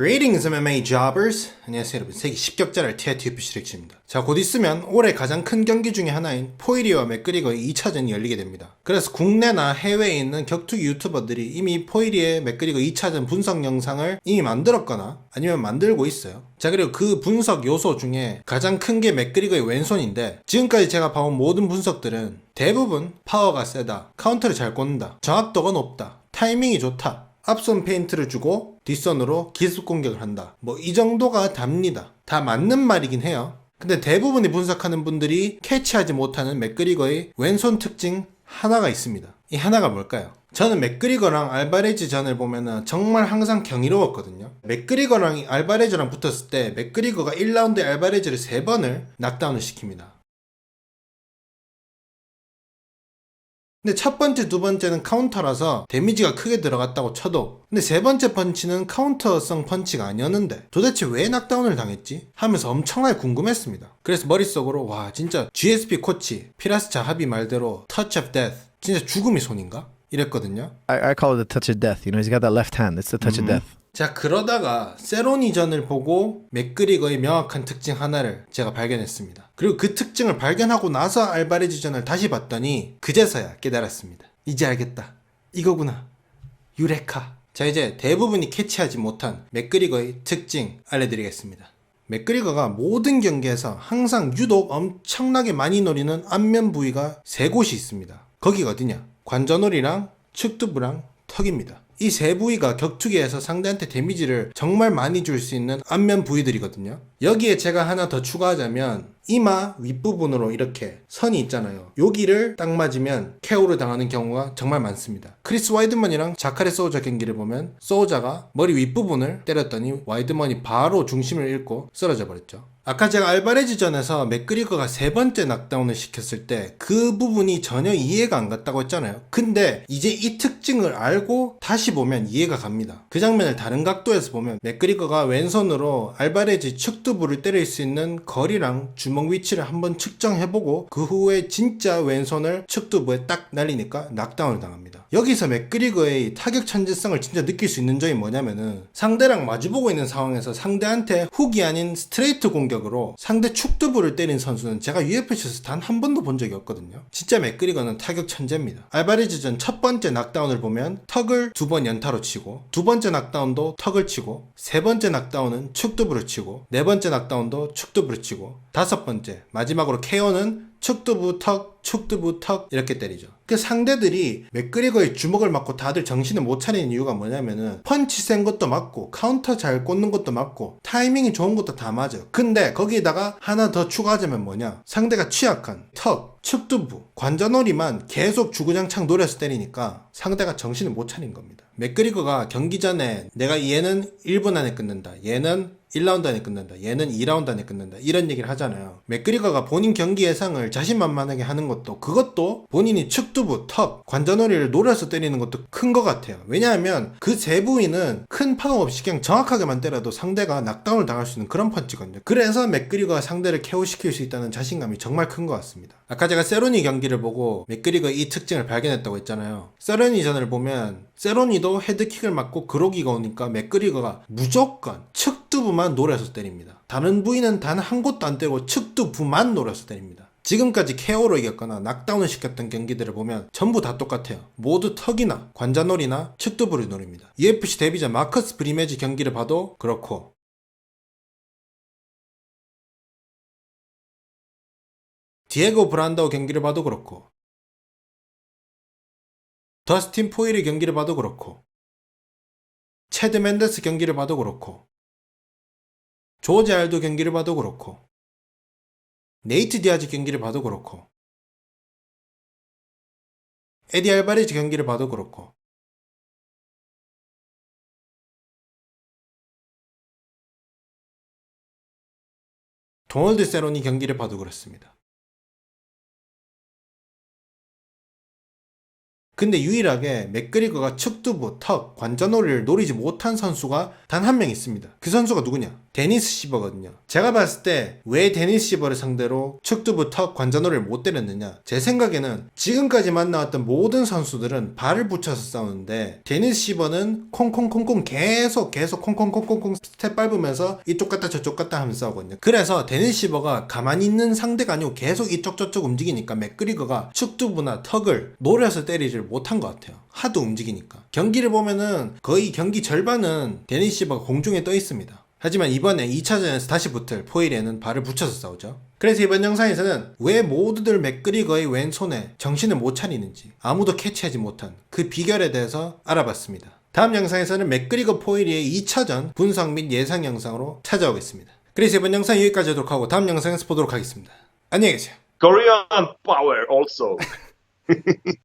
Greetings MMA jobbers. 안녕하세요 여러분. 세계 10격자를 TITF 시렉시입니다. 자, 곧 있으면 올해 가장 큰 경기 중에 하나인 포이리와 맥그리거의 2차전이 열리게 됩니다. 그래서 국내나 해외에 있는 격투기 유튜버들이 이미 포이리의 맥그리거 2차전 분석 영상을 이미 만들었거나 아니면 만들고 있어요. 자, 그리고 그 분석 요소 중에 가장 큰 게 맥그리거의 왼손인데 지금까지 제가 봐온 모든 분석들은 대부분 파워가 세다, 카운터를 잘 꽂는다, 정확도가 높다, 타이밍이 좋다, 앞손 페인트를 주고 뒷손으로 기습 공격을 한다. 뭐 이 정도가 답니다. 다 맞는 말이긴 해요. 근데 대부분이 분석하는 분들이 캐치하지 못하는 맥그리거의 왼손 특징 하나가 있습니다. 이 하나가 뭘까요? 저는 맥그리거랑 알바레즈 전을 보면은 정말 항상 경이로웠거든요. 맥그리거랑 알바레즈랑 붙었을 때 맥그리거가 1라운드에 알바레즈를 3번을 낙다운을 시킵니다. 근데 첫 번째, 두 번째는 카운터라서 데미지가 크게 들어갔다고 쳐도 근데 세 번째 펀치는 카운터성 펀치가 아니었는데 도대체 왜 낙다운을 당했지? 하면서 엄청나게 궁금했습니다. 그래서 머릿속으로 와 진짜 GSP 코치 피라스 자하비 말대로 touch of death 진짜 죽음의 손인가? 이랬거든요. I, I call it the touch of death. You know, he's got that left hand. It's the touch of death. 자 그러다가 세로니전을 보고 맥그리거의 명확한 특징 하나를 제가 발견했습니다. 그리고 그 특징을 발견하고 나서 알바레즈전을 다시 봤더니 그제서야 깨달았습니다. 이제 알겠다. 이거구나. 유레카. 자 이제 대부분이 캐치하지 못한 맥그리거의 특징 알려드리겠습니다. 맥그리거가 모든 경기에서 항상 유독 엄청나게 많이 노리는 안면 부위가 세 곳이 있습니다. 거기가 어디냐? 관전홀이랑 측두부랑 턱입니다. 이 세 부위가 격투기에서 상대한테 데미지를 정말 많이 줄 수 있는 안면 부위들이거든요. 여기에 제가 하나 더 추가하자면 이마 윗부분으로 이렇게 선이 있잖아요. 여기를 딱 맞으면 KO를 당하는 경우가 정말 많습니다. 크리스 와이드먼이랑 자카레 소우자 경기를 보면 소우자가 머리 윗부분을 때렸더니 와이드먼이 바로 중심을 잃고 쓰러져 버렸죠. 아까 제가 알바레즈전에서 맥그리거가 세 번째 낙다운을 시켰을 때 그 부분이 전혀 이해가 안 갔다고 했잖아요. 근데 이제 이 특징을 알고 다시 보면 이해가 갑니다. 그 장면을 다른 각도에서 보면 맥그리거가 왼손으로 알바레즈 측두부를 때릴 수 있는 거리랑 주먹 위치를 한번 측정해보고 그 후에 진짜 왼손을 측두부에 딱 날리니까 낙다운을 당합니다. 여기서 맥그리거의 타격 천재성을 진짜 느낄 수 있는 점이 뭐냐면은 상대랑 마주보고 있는 상황에서 상대한테 훅이 아닌 스트레이트 공격으로 상대 축두부를 때린 선수는 제가 UFC에서 단 한 번도 본 적이 없거든요. 진짜 맥그리거는 타격 천재입니다. 알바레즈전 첫 번째 낙다운을 보면 턱을 두 번 연타로 치고 두 번째 낙다운도 턱을 치고 세 번째 낙다운은 축두부를 치고 네 번째 낙다운도 축두부를 치고 다섯 번째 마지막으로 KO는 축두부 턱 축두부 턱 이렇게 때리죠. 그 상대들이 맥그리거의 주먹을 맞고 다들 정신을 못 차리는 이유가 뭐냐면은 펀치 센 것도 맞고 카운터 잘 꽂는 것도 맞고 타이밍이 좋은 것도 다 맞아. 근데 거기에다가 하나 더 추가하자면 뭐냐? 상대가 취약한 턱, 측두부, 관자놀이만 계속 주구장창 노려서 때리니까 상대가 정신을 못 차린 겁니다. 맥그리거가 경기 전에 내가 얘는 1분 안에 끊는다. 얘는 1라운드 안에 끝난다. 얘는 2라운드 안에 끝난다. 이런 얘기를 하잖아요. 맥그리거가 본인 경기 예상을 자신만만하게 하는 것도 그것도 본인이 측두부, 턱, 관자놀이를 노려서 때리는 것도 큰 것 같아요. 왜냐하면 그 세 부위는 큰 파워 없이 그냥 정확하게만 때려도 상대가 낙다운을 당할 수 있는 그런 펀치거든요. 그래서 맥그리거가 상대를 KO시킬 수 있다는 자신감이 정말 큰 것 같습니다. 아까 제가 세로니 경기를 보고 맥그리거의 이 특징을 발견했다고 했잖아요. 세로니 전을 보면 세로니도 헤드킥을 맞고 그로기가 오니까 맥그리거가 무조건 측 두부만 노려서 때립니다. 다른 부위는 단 한 곳도 안 때리고 측두부만 노려서 때립니다. 지금까지 KO로 이겼거나 낙다운을 시켰던 경기들을 보면 전부 다 똑같아요. 모두 턱이나 관자놀이나 측두부를 노립니다. UFC 데뷔자 마커스 브리메지 경기를 봐도 그렇고 디에고 브란다우 경기를 봐도 그렇고 더스틴 포일의 경기를 봐도 그렇고 체드 맨데스 경기를 봐도 그렇고 조지 알도 경기를 봐도 그렇고 네이트 디아즈 경기를 봐도 그렇고 에디 알바레즈 경기를 봐도 그렇고 도널드 세로니 경기를 봐도 그렇습니다. 근데 유일하게 맥그리거가 측두부, 턱, 관자놀이를 노리지 못한 선수가 단 한 명 있습니다. 그 선수가 누구냐? 데니스 시버거든요. 제가 봤을 때 왜 데니스 시버를 상대로 축두부 턱 관자놀이를 못 때렸느냐? 제 생각에는 지금까지 만나왔던 모든 선수들은 발을 붙여서 싸우는데 데니스 시버는 콩콩콩콩 계속 계속 콩콩콩콩콩 스텝 밟으면서 이쪽 갔다 저쪽 갔다 하면서 싸우거든요. 그래서 데니스 시버가 가만히 있는 상대가 아니고 계속 이쪽 저쪽 움직이니까 맥그리거가 축두부나 턱을 노려서 때리지를 못한 것 같아요. 하도 움직이니까. 경기를 보면은 거의 경기 절반은 데니스 시버가 공중에 떠 있습니다. 하지만 이번에 2차전에서 다시 붙을 포일에는 발을 붙여서 싸우죠. 그래서 이번 영상에서는 왜 모두들 맥그리거의 왼손에 정신을 못 차리는지 아무도 캐치하지 못한 그 비결에 대해서 알아봤습니다. 다음 영상에서는 맥그리거 포일의 2차전 분석 및 예상 영상으로 찾아오겠습니다. 그래서 이번 영상 여기까지 하도록 하고 다음 영상에서 보도록 하겠습니다. 안녕히 계세요. Korean power also.